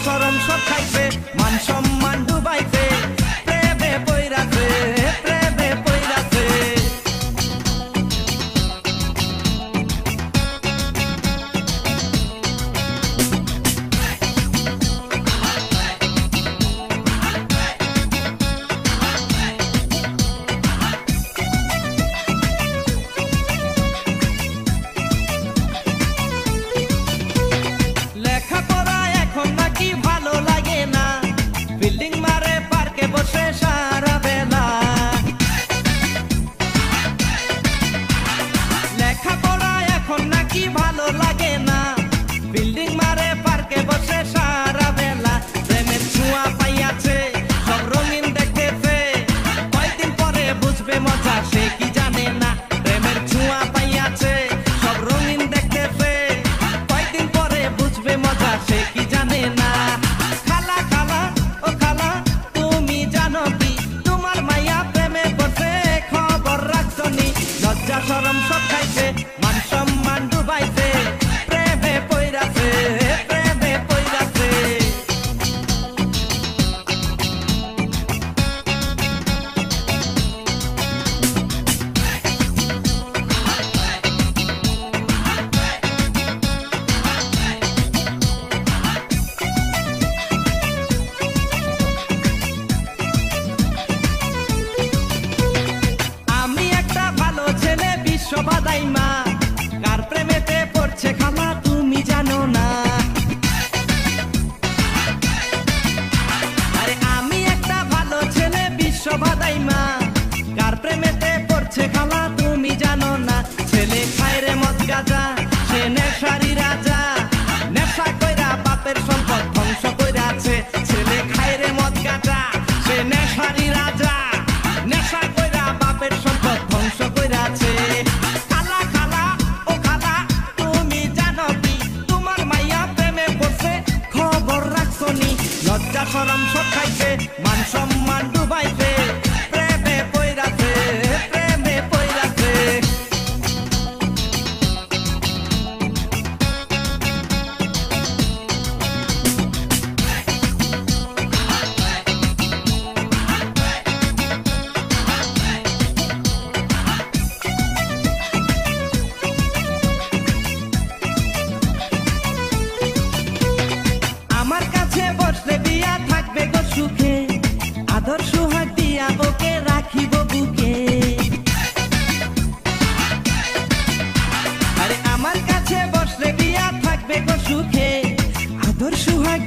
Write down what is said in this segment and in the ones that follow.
সরম সব খাইছে মান সম্মান ডুবাইছে building বিশ্ববাদাই মা কার প্রেমেতে পড়ছে তুমি জানো না। আরে আমি একটা ভালো ছেলে মা প্রেমেতে পড়ছে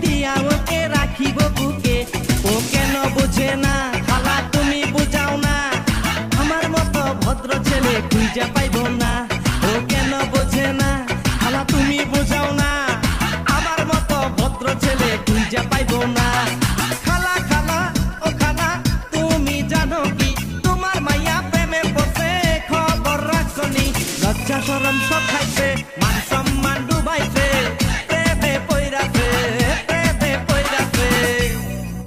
দিয়া ওকে রাখিব বুকে। ও কেন না? খালা, তুমি না। আমার মতো ভদ্র ছেলে খুঁজে পাইব না। ও কেন না? খালা, তুমি না। আমার মতো ভদ্র ছেলে পাইব না। খালা ও খালা, তুমি তোমার লজ্জা, শরম সব খাইছে, মান